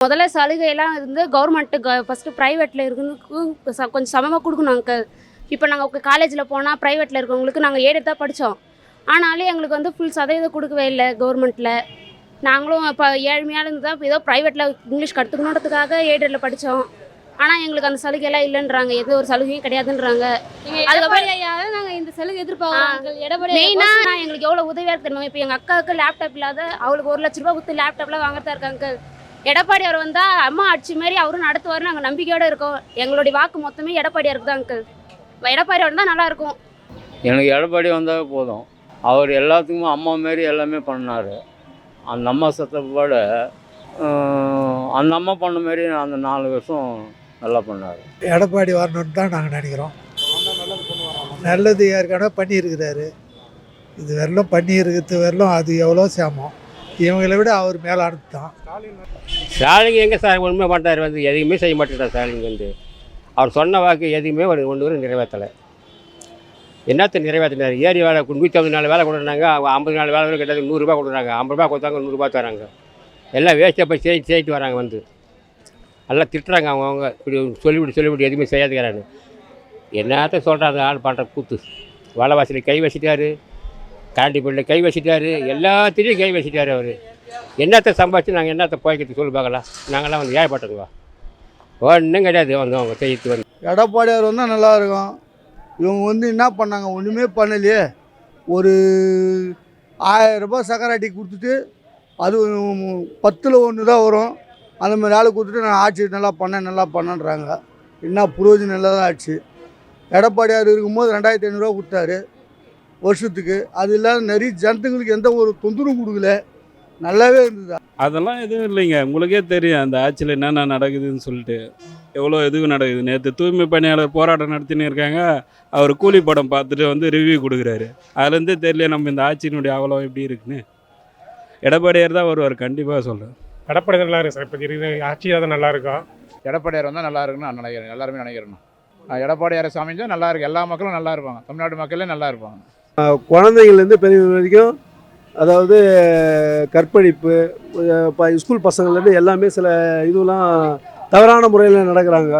முதல்ல சலுகையெல்லாம் இருந்து government first ப்ரைவேட்டில் இருக்குன்னு கொஞ்சம் சமமாக கொடுக்கணும் அங்கிள் இப்போ நாங்கள் காலேஜில் போனால் ப்ரைவேட்டில் இருக்கவங்களுக்கு நாங்கள் ஏடு தான் படித்தோம் ஆனாலும் எங்களுக்கு வந்து ஃபுல் சதவீதம் கொடுக்கவே இல்லை கவர்மெண்ட்டில் நாங்களும் இப்போ ஏழ்மையாக இருந்து தான் ஏதோ ப்ரைவேட்டில் இங்கிலீஷ் கற்றுக்கணுன்றதுக்காக ஏடில் படித்தோம் ஆனால் எங்களுக்கு அந்த சலுகையெல்லாம் இல்லைன்றாங்க. எந்த ஒரு சலுகையும் கிடையாதுன்றாங்க. அதுக்கப்புறம் நாங்கள் இந்த சலுகை எதிர்பார்க்குறோம் எடப்பாடி மெயினாக எங்களுக்கு எவ்வளோ உதவியாக இருக்கு தெரியுமா இப்போ எங்கள் அக்காவுக்கு லேப்டாப் இல்லாத அவளுக்கு ஒரு லட்ச ரூபா கொடுத்து லேப்டாப்லாம் வாங்குறதா இருக்காங்க எடப்பாடி அவர் வந்தால் அம்மா ஆட்சி மாதிரி அவரும் நடத்துவார் நாங்கள் நம்பிக்கையோடு இருக்கோம். எங்களுடைய வாக்கு மொத்தமே எடப்பாடியாருக்கு தான் அங்கிள் எடப்பாடி வந்தால் நல்லா இருக்கும். எனக்கு எடப்பாடி வந்தால் போதும். அவர் எல்லாத்துக்குமே அம்மா மாரி எல்லாமே பண்ணார். அந்த அம்மா சத்தப்போட அந்த அம்மா பண்ண மாரி அந்த நாலு வருஷம் நல்லா பண்ணார். எடப்பாடி வரணும்னு தான் நாங்கள் நினைக்கிறோம். நல்லது ஏற்கனவே பண்ணியிருக்கிறாரு. இது வரலும் பண்ணியிருக்கிறது வரலும் அது எவ்வளோ சேமம். இவங்களை விட அவர் மேலானது தான் ஸ்டாலின் எங்கே சார்? ஒன்றுமே பண்ணுறாரு வந்து எதையுமே செய்ய மாட்டேங்கிறார் ஸ்டாலின் வந்து. அவர் சொன்ன வாக்கு எதையுமே ஒரு ஒன்று வரை நிறைவேற்றலை. என்னத்தை நிறைவேற்றினார்? ஏரி வேலை நூற்றி ஐம்பது நாலு வேலை கொடுக்குறாங்க. அவங்க ஐம்பது நாலு வேலை கிட்டத்தட்ட நூறுரூபா கொடுக்குறாங்க. ஐம்பது ரூபா கொடுத்தாங்க நூறுரூபா தராங்க. எல்லாம் வேஸ்ட்டாக போய் செய்து சேர்த்து வராங்க வந்து. எல்லாம் திட்டுறாங்க அவங்கவுங்க இப்படி சொல்லிவிட்டு சொல்லிவிட்டு எதுவுமே செய்யாதுக்கிறான்னு என்னத்த சொல்கிறாங்க ஆள் பண்ணுற கூத்து. வலைவாசலில் கை வச்சுட்டாரு. கரண்டி பில்லில் கை வச்சிட்டாரு. எல்லாத்திலையும் கை வச்சிட்டாரு அவர். என்னத்தை சம்பாதிச்சு நாங்கள் என்னத்தை போய்க்கிறது சொல்லி பார்க்கலாம். நாங்கள்லாம் வந்து ஏற்பட்டோங்க ஒன்றும் கிடையாது. வந்து அவங்க செய்யறது வந்து. எடப்பாடியார் வந்தால் நல்லாயிருக்கும். இவங்க வந்து என்ன பண்ணாங்க? ஒன்றுமே பண்ணலையே. ஒரு ஆயிரம் ரூபாய் சக்கராட்டி கொடுத்துட்டு அது பத்தில் ஒன்று தான் வரும். அந்த மாதிரி ஆள் கொடுத்துட்டு நான் ஆட்சி நல்லா பண்ணேன் நல்லா பண்ணேன்றாங்க. என்ன புரோஜனம் நல்லா தான் ஆச்சு. எடப்பாடியார் இருக்கும்போது ரெண்டாயிரத்தி ஐநூறுரூவா கொடுத்தாரு. வருஷத்துக்கு. அது இல்லாத நிறைய ஜனத்துங்களுக்கு எந்த ஒரு தொந்தரவும் கொடுக்கல. நல்லாவே இருந்தது. அதெல்லாம் எதுவும் இல்லைங்க. உங்களுக்கே தெரியும் அந்த ஆட்சியில் என்னென்ன நடக்குதுன்னு சொல்லிட்டு. எவ்வளோ எதுவும் நடக்குது? நேற்று தூய்மை பணியாளர் போராட்டம் நடத்தின்னு இருக்காங்க. அவர் கூலி படம் பார்த்துட்டு வந்து ரிவ்யூ கொடுக்குறாரு. அதுலேருந்தே தெரியல நம்ம இந்த ஆட்சியினுடைய அவலம் எப்படி இருக்குன்னு. எடப்பாடியார் தான் வருவார் கண்டிப்பாக சொல்கிறேன் எடப்பாடி தான் நல்லா இருக்கு சார். இப்போ இருக்கிற ஆட்சி தான் நல்லா இருக்கும் எடப்பாடியார் வந்தால் நல்லா இருக்குன்னு நான் நினைக்கிறேன். எல்லாருமே நினைக்கிறேன். நான். எடப்பாடியார் அமைஞ்சா நல்லா இருக்கு. எல்லா மக்களும் நல்லா இருப்பாங்க. தமிழ்நாட்டு மக்களே நல்லா இருப்பாங்க. குழந்தைங்கள்லேருந்து பெரியவங்க வரைக்கும் அதாவது கற்பழிப்பு ஸ்கூல் பசங்கள்லேருந்து எல்லாமே சில இதுவெல்லாம் தவறான முறையில் நடக்கிறாங்க.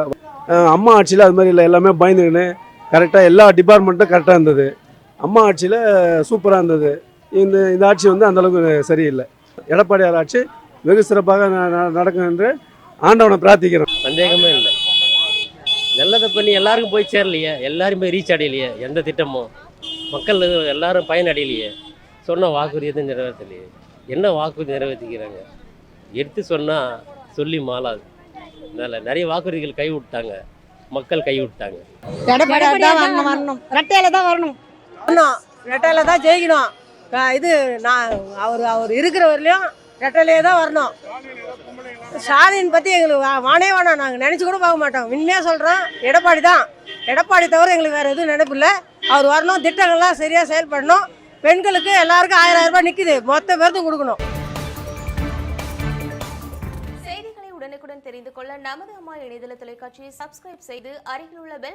அம்மா ஆட்சியில் அது மாதிரி இல்லை எல்லாமே பயந்துக்கின்னு கரெக்டாக எல்லா டிபார்ட்மெண்ட்டும் கரெக்டாக இருந்தது. அம்மா ஆட்சியில் சூப்பராக இருந்தது. இந்த இந்த ஆட்சி வந்து அந்தளவுக்கு சரியில்லை. எடப்பாடியார் ஆட்சி வெகு சிறப்பாக நடக்கும் என்று ஆண்டவனை பிரார்த்திக்கிறோம். சந்தேகமே இல்லை. நல்லதை பண்ணி எல்லாருக்கும் போய் சேரலையே? எல்லாரும் போய் ரீச் அடையலையே எந்த திட்டமும்? மக்கள் எல்லாரும் பயனடையலையே. சொன்ன வாக்குறுதி எதுவும் நிறைவேற்றலையே? என்ன வாக்குறுதி நிறைவேற்றிக்கிறாங்க? எடுத்து சொன்னால் சொல்லி மாளாது. அதனால் நிறைய வாக்குறுதிகள் கை விட்டாங்க மக்கள் கை விட்டாங்க எடப்பாடி தான் வரணும். வரணும். ரெட்டையில தான் வரணும். வரணும். ரெட்டையில தான் ஜெயிக்கணும். இது நான் அவர் அவர் இருக்கிற வரலையும் ரெட்டையிலே தான் வரணும். ஸ்டாலின் பற்றி எங்களுக்கு வா- வானே வேணாம் நாங்கள் நினச்சி கூட பார்க்க மாட்டோம். உண்மையாக சொல்கிறோம் எடப்பாடி தான். எடப்பாடி தவிர எங்களுக்கு வேறு எதுவும் நினைப்பு இல்லை. அவர் வரணும் திட்டங்கள்லாம் சரியாக செயல்படணும். பெண்களுக்கு எல்லாருக்கும் ஆயிரம் ஆயிரம் ரூபாய் நிற்குது மொத்த பேர்த்தும் கொடுக்கணும். செய்திகளை உடனுக்குடன் தெரிந்து கொள்ள நமது அம்மா இணையதள தொலைக்காட்சியை சப்ஸ்கிரைப் செய்து அருகில் உள்ள பெல்